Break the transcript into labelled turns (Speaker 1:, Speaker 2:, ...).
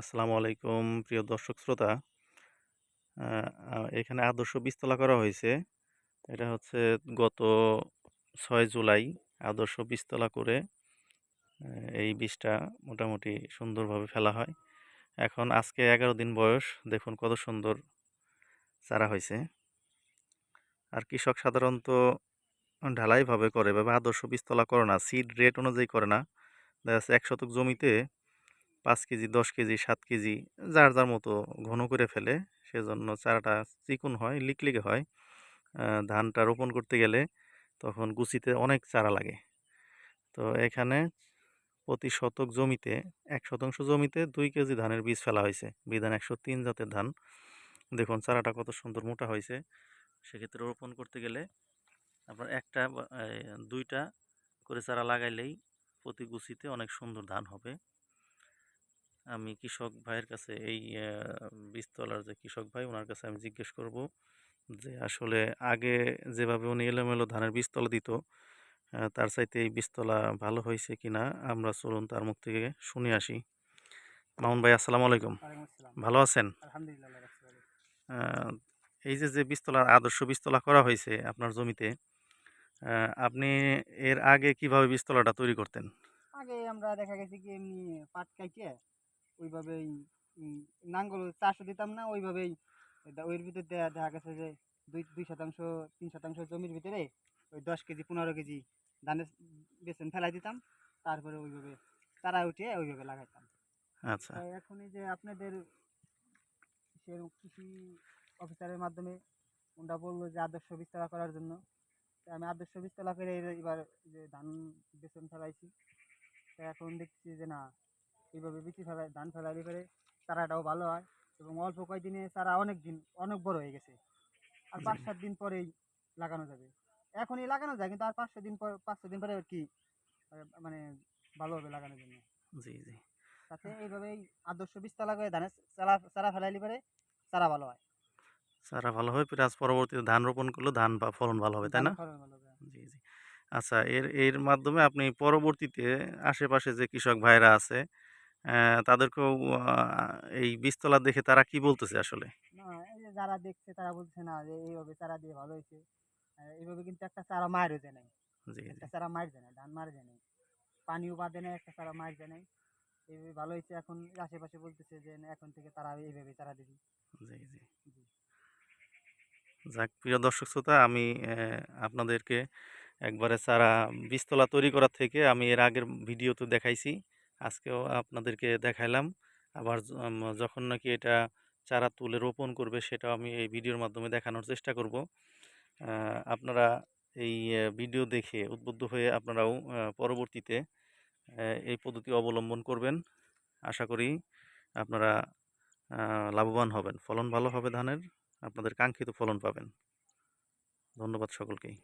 Speaker 1: আসসালামু আলাইকুম, প্রিয় দর্শক শ্রোতা। এখানে আদর্শ বীজতলা করা হয়েছে। এটা হচ্ছে গত ছয় জুলাই আদর্শ বীজতলা করে এই বীজটা মোটামুটি সুন্দরভাবে ফেলা হয়। এখন আজকে এগারো দিন বয়স, দেখুন কত সুন্দর চারা হয়েছে। আর কৃষক সাধারণত ঢালাইভাবে করে বা আদর্শ বীজতলা করে না সিড রেট অনুযায়ী করে না। দেখা যাচ্ছে এক শতক জমিতে পাঁচ কেজি, দশ কেজি, সাত কেজি, যার যার মতো ঘন করে ফেলে, সেজন্য চারাটা চিকুন হয়, লিকলিকে হয়। ধানটা রোপণ করতে গেলে তখন গুছিতে অনেক চারা লাগে। তো এখানে প্রতি শতক জমিতে, এক শতাংশ জমিতে দুই কেজি ধানের বীজ ফেলা হয়েছে। বিধান একশো তিন জাতের ধান। দেখুন চারাটা কত সুন্দর মোটা হয়েছে। সেক্ষেত্রে রোপণ করতে গেলে আপনার একটা দুইটা করে চারা লাগাইলেই প্রতি গুছিতে অনেক সুন্দর ধান হবে। আমি কৃষক ভাইয়ের কাছে এই বীজতলার যে কৃষক ভাই ওনার কাছে আমি জিজ্ঞেস করব যে আসলে আগে যেভাবে উনি এলোমেলো ধানের বীজতলা দিত তার চাইতে এই বীজতলা ভালো হয়েছে কিনা আমরা চলুন তার মুখ থেকে শুনে আসি। মামুন ভাই আসসালামু আলাইকুম। ভালো আছেন? এই যে যে বীজতলার আদর্শ বীজতলা করা হয়েছে আপনার জমিতে আপনি এর আগে কীভাবে বীজতলাটা তৈরি করতেন?
Speaker 2: আগে আমরা দেখা গেছে কি এমনি পাট কাইটে ওইভাবেই নাঙ্গল চাষও দিতাম না ওইভাবেই ওইর ভিতরে দেখা দেখা গেছে যে দুই দুই শতাংশ তিন শতাংশ জমির ভিতরে ওই দশ কেজি পনেরো কেজি ধানের বেসন ফেলাই দিতাম তারপরে ওইভাবে চারা উঠিয়ে ওইভাবে লাগাইতাম।
Speaker 1: আচ্ছা।
Speaker 2: এখন এই যে আপনাদের কৃষি অফিসারের মাধ্যমে ওটা বলল যে আদর্শ বিস্তার করার জন্য। আমি আদর্শ বিস্তার করে এবার যে ধান বেসন ফেলাইছি। তো এখন দেখছি যে না এইভাবে বেশি ফেলাই ধান ফেলাইলে করে চারাটাও ভালো হয় এবং অল্প কয়েকদিনে চারা অনেক দিন অনেক বড় হয়ে গেছে। আর পাঁচ সাত দিন পরেই লাগানো যাবে। এখনই লাগানো যায় কিন্তু আর পাঁচ ছয় দিন পর পাঁচ ছয় দিন পরে কি মানে ভালো হবে লাগানোর জন্য।
Speaker 1: জি জি।
Speaker 2: তাতে এইভাবেই আদর্শ বীজতলা করে ধানের চারা চারা ফেলাইলে পরে চারা ভালো হয়।
Speaker 1: চারা ভালো হবে প্লাস পরবর্তীতে ধান রোপণ করলে ধান বা ফলন ভালো হবে তাই না?
Speaker 2: ভালো
Speaker 1: জি জি। আচ্ছা এর এর মাধ্যমে আপনি পরবর্তীতে আশেপাশে যে কৃষক ভাইরা আছে তাদেরকেও এই বীজতলা দেখে তারা কি বলতেছে আসলে?
Speaker 2: না এই যারা দেখছে তারা বলছে না যে এইভাবে চারা দিয়ে ভালো হয়েছে। এইভাবে কিন্তু একটা চারা মায়ের হয়ে যায় একটা চারা মার যায় ধান মার যায় নাই। পানিও বাঁধে নাই একটা চারা মার যায় নাই। এইভাবে ভালো হয়েছে এখন আশেপাশে বলতেছে যে এখন থেকে তারা এইভাবে চারা দিবি।
Speaker 1: জি জি।
Speaker 2: জি।
Speaker 1: যাক প্রিয় দর্শক শ্রোতা আমি আপনাদেরকে একবারে চারা বীজতলা তৈরি করার থেকে আমি এর আগের ভিডিও তো দেখাইছি। আজকেও আপনাদেরকে দেখাইলাম। আবার যখন নাকি এটা চারা তুলে রোপণ করবে, সেটাও আমি এই ভিডিওর মাধ্যমে দেখানোর চেষ্টা করব। আপনারা এই ভিডিও দেখে উদ্বুদ্ধ হয়ে আপনারাও পরবর্তীতে এই পদ্ধতি অবলম্বন করবেন। আশা করি আপনারা লাভবান হবেন। ফলন ভালো হবে ধানের, আপনাদের কাঙ্ক্ষিত ফলন পাবেন। ধন্যবাদ সকলকেই।